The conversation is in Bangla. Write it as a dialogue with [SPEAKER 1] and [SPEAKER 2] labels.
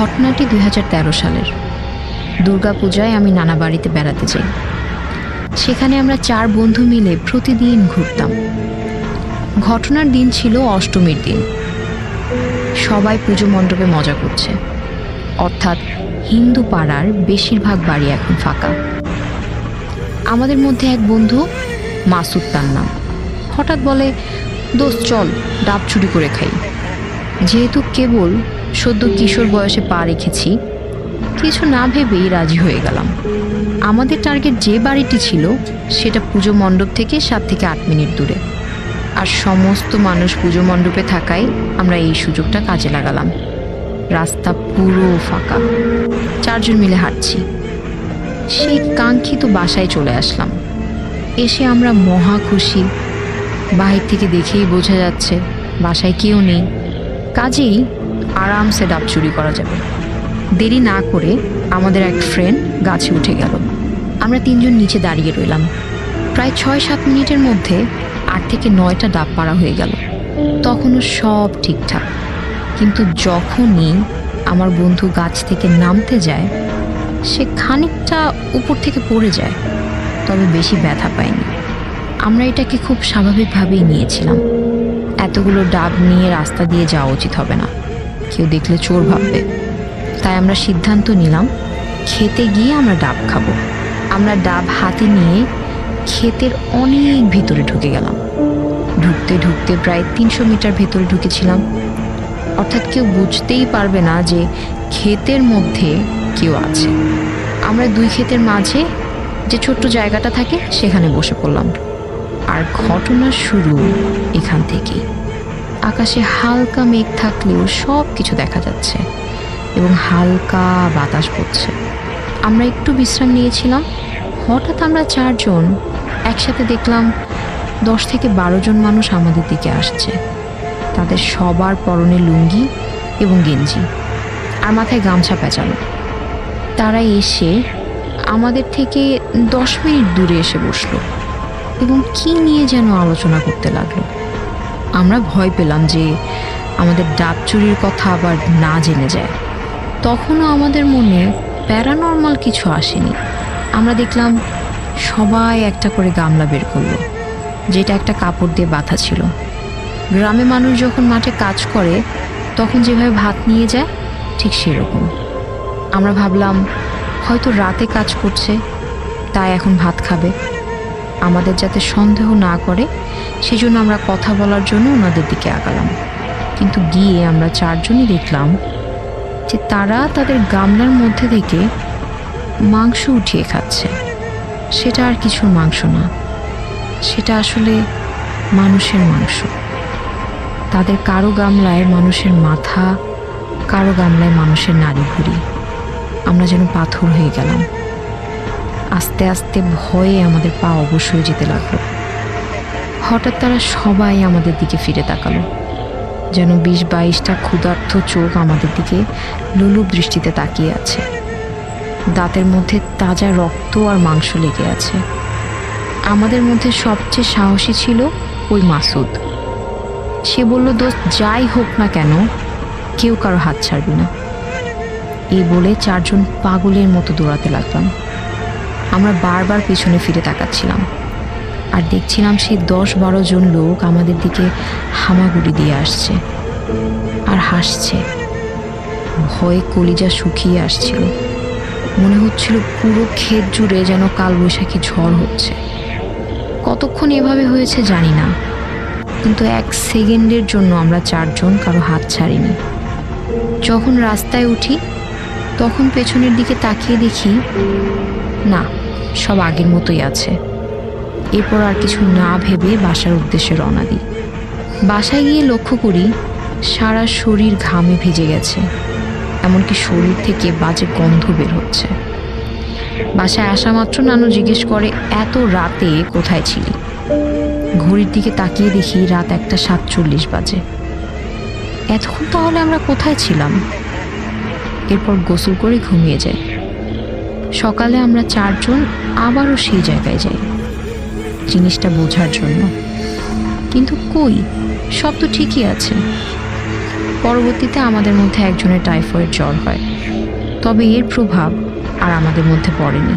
[SPEAKER 1] ঘটনাটি দুই হাজার তেরো সালের। দুর্গাপূজায় আমি নানা বাড়িতে বেড়াতে যাই। সেখানে আমরা চার বন্ধু মিলে প্রতিদিন ঘুরতাম। ঘটনার দিন ছিল অষ্টমীর দিন। সবাই পুজো মণ্ডপে মজা করছে। অর্থাৎ হিন্দু পাড়ার বেশিরভাগ বাড়ি এখন ফাঁকা। আমাদের মধ্যে এক বন্ধু, মাসুদ তার নাম। হঠাৎ বলে, দোস্ত, চল, ডাব চুরি করে খাই। যেহেতু কেবল সদ্য কিশোর বয়সে পা রেখেছি, কিছু না ভেবেই রাজি হয়ে গেলাম। আমাদের টার্গেট যে বাড়িটি ছিল, সেটা পুজো মণ্ডপ থেকে সাত থেকে আট মিনিট দূরে। আর সমস্ত মানুষ পুজো মণ্ডপে থাকায় আমরা এই সুযোগটা কাজে লাগালাম। রাস্তা পুরো ফাঁকা। চারজন মিলে হাঁটছি। সেই কাঙ্ক্ষিত বাসায় চলে আসলাম। এসে আমরা মহা খুশি। বাহির থেকে দেখেই বোঝা যাচ্ছে, বাসায় কেউ নেই। কাজেই আরামসে ডাব চুরি করা যাবে। দেরি না করে আমাদের এক ফ্রেন্ড গাছে উঠে গেল। আমরা তিনজন নিচে দাঁড়িয়ে রইলাম। প্রায় ছয় সাত মিনিটের মধ্যে আট থেকে নয়টা ডাব পাড়া হয়ে গেল। তখনও সব ঠিকঠাক। কিন্তু যখনই আমার বন্ধু গাছ থেকে নামতে যায়, সে খানিকটা উপর থেকে পড়ে যায়, তবে বেশি ব্যথা পায়নি। আমরা এটাকে খুব স্বাভাবিকভাবেই নিয়েছিলাম। এতগুলো ডাব নিয়ে রাস্তা দিয়ে যাওয়া উচিত হবে না। কেউ দেখলে চোর ভাববে। তাই আমরা সিদ্ধান্ত নিলাম, খেতে গিয়ে আমরা ডাব খাব। আমরা ডাব হাতে নিয়ে ক্ষেতের অনেক ভিতরে ঢুকে গেলাম। ঢুকতে ঢুকতে প্রায় তিনশো মিটার ভেতরে ঢুকেছিলাম। অর্থাৎ কেউ বুঝতেই পারবে না যে ক্ষেতের মধ্যে কেউ আছে। আমরা দুই ক্ষেতের মাঝে যে ছোট্ট জায়গাটা থাকে, সেখানে বসে পড়লাম। আর ঘটনা শুরু এখান থেকেই। আকাশে হালকা মেঘ থাকলেও সব কিছু দেখা যাচ্ছে এবং হালকা বাতাস পড়ছে আমরা একটু বিশ্রাম নিয়েছিলাম। হঠাৎ আমরা চারজন একসাথে দেখলাম দশ থেকে বারো জন মানুষ আমাদের দিকে আসছে। তাদের সবার পরনে লুঙ্গি এবং গেঞ্জি আর মাথায় গামছা পেঁচানো। তারা এসে আমাদের থেকে দশ মিনিট দূরে এসে বসল এবং কি নিয়ে যেন আলোচনা করতে লাগল। আমরা ভয় পেলাম যে আমাদের ডাব চুরির কথা আবার না জেনে যায়। তখনও আমাদের মনে প্যারানর্মাল কিছু আসেনি। আমরা দেখলাম সবাই একটা করে গামলা বের করল, যেটা একটা কাপড় দিয়ে বাঁধা ছিল। গ্রামে মানুষ যখন মাঠে কাজ করে, তখন যেভাবে ভাত নিয়ে যায়, ঠিক সেরকম। আমরা ভাবলাম, হয়তো রাতে কাজ করছে, তাই এখন ভাত খাবে। আমাদের যাতে সন্দেহ না করে, সেজন্য আমরা কথা বলার জন্য ওনাদের দিকে আগালাম। কিন্তু গিয়ে আমরা চারজনই দেখলাম যে তারা তাদের গামলার মধ্যে থেকে মাংস উঠিয়ে খাচ্ছে। সেটা আর কিছুর মাংস না। সেটা আসলে মানুষের মাংস। তাদের কারও গামলায় মানুষের মাথা, কারও গামলায় মানুষের নাড়ি ভুড়ি আমরা যেন পাথর হয়ে গেলাম। আস্তে আস্তে ভয়ে আমাদের পা অবশ্যই যেতে লাগল। হঠাৎ তারা সবাই আমাদের দিকে ফিরে তাকালো, যেন বিশ বাইশটা ক্ষুধার্থ চোখ আমাদের দিকে লুলুপ দৃষ্টিতে তাকিয়ে আছে। দাঁতের মধ্যে তাজা রক্ত আর মাংস লেগে আছে। আমাদের মধ্যে সবচেয়ে সাহসী ছিল ওই মাসুদ। সে বলল, দোস্ত, যাই হোক না কেন, কেউ কারও হাত ছাড়বি না। এই বলে চারজন পাগলের মতো দৌড়াতে লাগলাম। আমরা বারবার পিছনে ফিরে তাকাচ্ছিলাম। আর দেখছিলাম সেই দশ বারো জন লোক আমাদের দিকে হামাগুড়ি দিয়ে আসছে আর হাসছে। ভয়ে কলিজা শুকিয়ে আসছিল। মনে হচ্ছিল পুরো ক্ষেত জুড়ে যেন কালবৈশাখী ঝড় হচ্ছে। কতক্ষণ এভাবে হয়েছে জানি না। কিন্তু এক সেকেন্ডের জন্য আমরা চারজন কারও হাত ছাড়িনি। যখন রাস্তায় উঠি, তখন পেছনের দিকে তাকিয়ে দেখি, না সব আগের মতোই আছে। এরপর আর কিছু না ভেবে বাসার উদ্দেশ্যে রওনা দিই। বাসায় গিয়ে লক্ষ্য করি, সারা শরীর ঘামে ভিজে গেছে। এমনকি শরীর থেকে বাজে গন্ধ বের হচ্ছে। বাসায় আসা মাত্র নানু জিজ্ঞেস করে, এত রাতে কোথায় ছিলি? ঘড়ির দিকে তাকিয়ে দেখি রাত একটা সাতচল্লিশ বাজে। এতক্ষণ তাহলে আমরা কোথায় ছিলাম? এরপর গোসল করে ঘুমিয়ে যাই। সকালে আমরা চারজন আবারও সেই জায়গায় যাই। জিনিসটা বোঝার জন্য। কিন্তু কই? সব তো ঠিকই আছে। পরবর্তীতে আমাদের মধ্যে একজনের টাইফয়েড জ্বর হয়। তবে এর প্রভাব আর আমাদের মধ্যে পড়েনি।